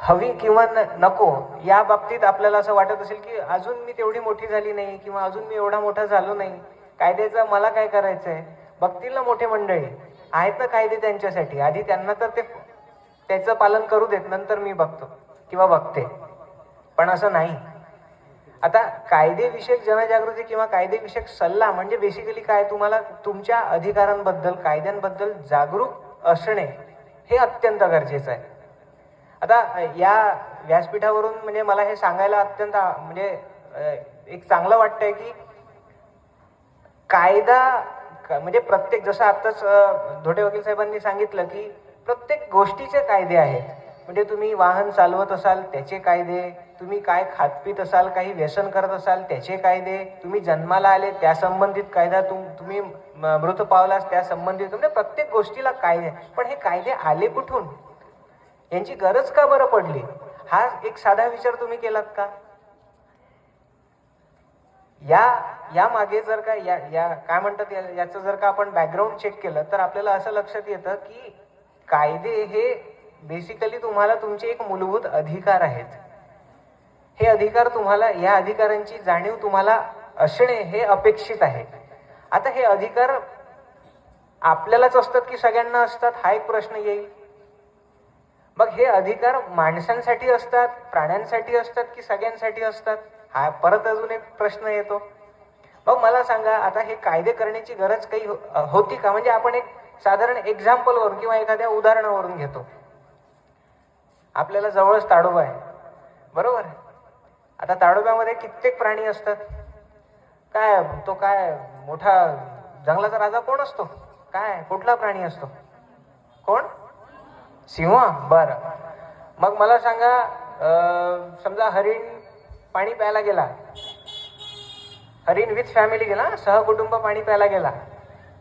हवी किंवा न- नको या बाबतीत आपल्याला असं वाटत असेल की अजून मी तेवढी मोठी झाली नाही किंवा अजून मी एवढा मोठा झालो नाही. कायद्याचं मला काय करायचं आहे बघतील ना मोठे मंडळी. आहेत ना कायदे त्यांच्यासाठी. आधी त्यांना तर ते त्याचं पालन करू देत नंतर मी बघतो किंवा बघते. पण असं नाही. आता कायदेविषयक जनजागृती किंवा कायदेविषयक सल्ला म्हणजे बेसिकली काय? तुम्हाला तुमच्या अधिकारांबद्दल कायद्यांबद्दल जागरूक असणे हे अत्यंत गरजेचं आहे. आता या व्यासपीठावरून म्हणजे मला हे सांगायला अत्यंत म्हणजे एक चांगलं वाटतंय की कायदा म्हणजे प्रत्येक जसं आत्ताच धोटे वकील साहेबांनी सांगितलं की प्रत्येक गोष्टीचे कायदे आहेत. म्हणजे तुम्ही वाहन चालवत असाल त्याचे कायदे तुम्ही काय खातपीत असाल काही व्यसन करत असाल त्याचे कायदे तुम्ही जन्माला आले त्या संबंधित कायदा तुम तुम्ही मृत पावलास त्या संबंधित म्हणजे प्रत्येक गोष्टीला कायदे पण हे कायदे आले कुठून? यांची गरज का बरं पडली? हा एक साधा विचार तुम्ही केलात का? या या मागे जर का या या काय म्हणतात या- याचं जर का आपण बॅकग्राऊंड चेक केलं तर आपल्याला असं लक्षात येतं की कायदे हे बेसिकली तुम्हाला तुमचे एक मूलभूत अधिकार आहेत. हे अधिकार तुम्हाला या अधिकारांची जाणीव तुम्हाला असणे हे अपेक्षित आहे. आता हे अधिकार आपल्यालाच असतात की सगळ्यांना असतात हा एक प्रश्न येईल. मग हे अधिकार माणसांसाठी असतात प्राण्यांसाठी असतात की सगळ्यांसाठी असतात? हा परत अजून एक प्रश्न येतो. मग मला सांगा आता हे कायदे करण्याची गरज काही हो- होती का? म्हणजे आपण एक साधारण एक्झाम्पलवरून किंवा एखाद्या उदाहरणावरून घेतो. आपल्याला जवळच ताडोबा आहे. बरोबर आता ताडोब्यामध्ये कित्येक प्राणी असतात. काय तो काय मोठा जंगलाचा राजा कोण असतो? काय कुठला प्राणी असतो? कोण? सिंह? बर. मग मला सांगा समजा हरिण पाणी प्यायला गेला. हरिण विथ फॅमिली गेला सहकुटुंब पाणी प्यायला गेला.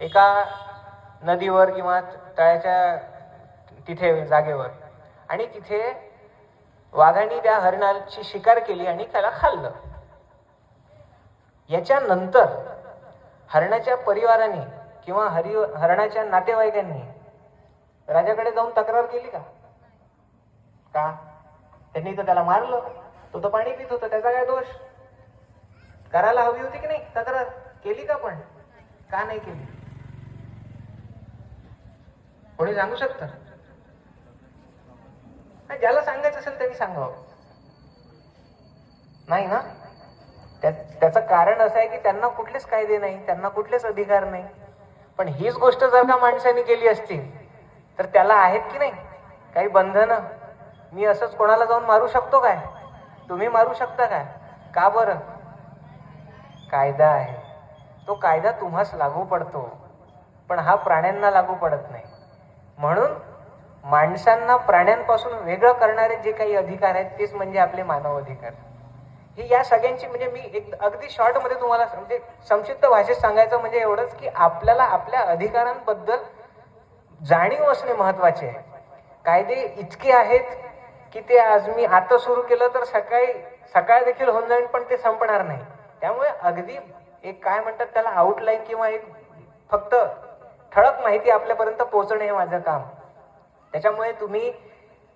एका नदीवर किंवा तळ्याच्या तिथे जागेवर. आणि तिथे वाघाने त्या हरिणाची शिकार केली आणि त्याला खाल्लं. याच्यानंतर हरणाच्या परिवाराने किंवा हरि हरणाच्या नातेवाईकांनी राजाकडे जाऊन तक्रार केली का? का? त्यांनी तर त्याला मारलं. तो तर पाणी पित होता त्याचा काय दोष? करायला हवी होती की नाही? तक्रार केली का पण? का नाही केली? कोणी सांगू शकतं? ज्याला सांगायचं असेल त्यांनी सांगावं. नाही ना? त्या त्याचं कारण असं आहे की त्यांना कुठलेच कायदे नाही त्यांना कुठलेच अधिकार नाही. पण हीच गोष्ट जर का माणसाने केली असती तर त्याला आहेत की नाही? काही बंधनं? मी असंच कोणाला जाऊन मारू शकतो काय? तुम्ही मारू शकता काय? का बरं? कायदा आहे. तो कायदा तुम्हास लागू पडतो. पण हा प्राण्यांना लागू पडत नाही. म्हणून माणसांना प्राण्यांपासून वेगळं करणारे जे काही अधिकार आहेत तेच म्हणजे आपले मानव अधिकार. ही या सगळ्यांची म्हणजे मी एक अगदी शॉर्टमध्ये तुम्हाला म्हणजे संक्षिप्त भाषेत सांगायचं म्हणजे एवढंच की आपल्याला आपल्या अधिकारांबद्दल जाणीव असणे महत्त्वाचे आहे. कायदे इतके आहेत की ते आज मी आता सुरू केलं तर सकाळी सकाळ देखील होऊन जाईल पण ते संपणार नाही. त्यामुळे अगदी एक काय म्हणतात त्याला आउटलाईन किंवा एक फक्त ठळक माहिती आपल्यापर्यंत पोहोचणे हे माझं काम. त्याच्यामुळे तुम्ही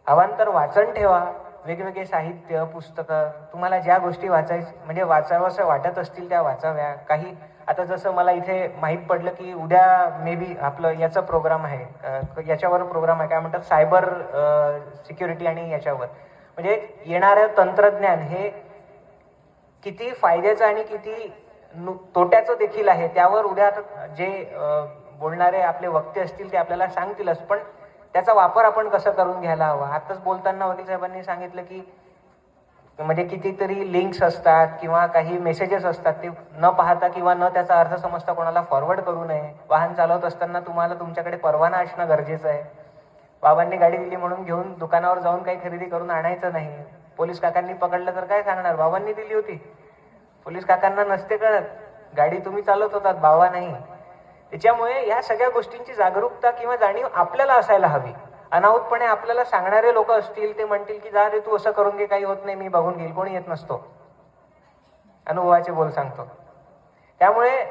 अवांतर वाचन ठेवा. वेगवेगळे साहित्य पुस्तकं तुम्हाला ज्या गोष्टी वाचायची म्हणजे वाचावंसं वाटत असतील त्या वाचाव्या. काही आता जसं मला इथे माहीत पडलं की उद्या मे बी आपलं याचा प्रोग्राम आहे याच्यावर प्रोग्राम आहे काय म्हणतात सायबर सिक्युरिटी आणि याच्यावर. म्हणजे येणारं तंत्रज्ञान हे किती फायद्याचं आणि किती नु- तोट्याचं देखील आहे त्यावर उद्या जे बोलणारे आपले वक्ते असतील ते आपल्याला सांगतीलच पण त्याचा वापर आपण कसं करून घ्यायला हवा? आताच बोलताना वकील साहेबांनी सांगितलं की म्हणजे कितीतरी लिंक्स असतात किंवा काही मेसेजेस असतात ते न पाहता किंवा न त्याचा अर्थ समजता कोणाला फॉरवर्ड करू नये. वाहन चालवत असताना तुम्हाला तुमच्याकडे परवाना असणं गरजेचं आहे. बाबांनी गाडी दिली म्हणून घेऊन दुकानावर जाऊन काही खरेदी करून आणायचं नाही. पोलीस काकांनी पकडलं तर काय सांगणार? बाबांनी दिली होती. पोलीस काकांना नसते कळत. गाडी तुम्ही चालवत होतात बाबा नाही. त्याच्यामुळे या सगळ्या गोष्टींची जागरूकता किंवा जाणीव आपल्याला असायला हवी. अनाहूतपणे आपल्याला सांगणारे लोक असतील ते म्हणतील की जा रे तू असं करून घे काही होत नाही मी बघून घेईल कोणी येत नसतो. अनुभवाचे बोल सांगतो. त्यामुळे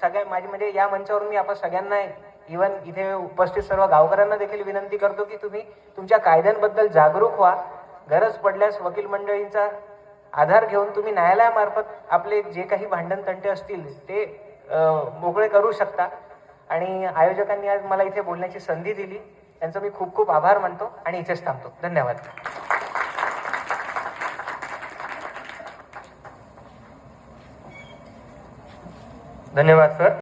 सगळ्या माझी म्हणजे या मंचावरून मी आपण सगळ्यांना इवन इथे उपस्थित सर्व गावकऱ्यांना देखील विनंती करतो की तुम्ही तुमच्या कायद्यांबद्दल जागरूक व्हा. गरज पडल्यास वकील मंडळींचा आधार घेऊन तुम्ही न्यायालयामार्फत आपले जे काही भांडण तंटे असतील ते मोकळे करू शकता. आणि आयोजकांनी आज मला इथे बोलण्याची संधी दिली. त्यांचं मी खूप खूप आभार मानतो आणि इथेच थांबतो. धन्यवाद. धन्यवाद सर.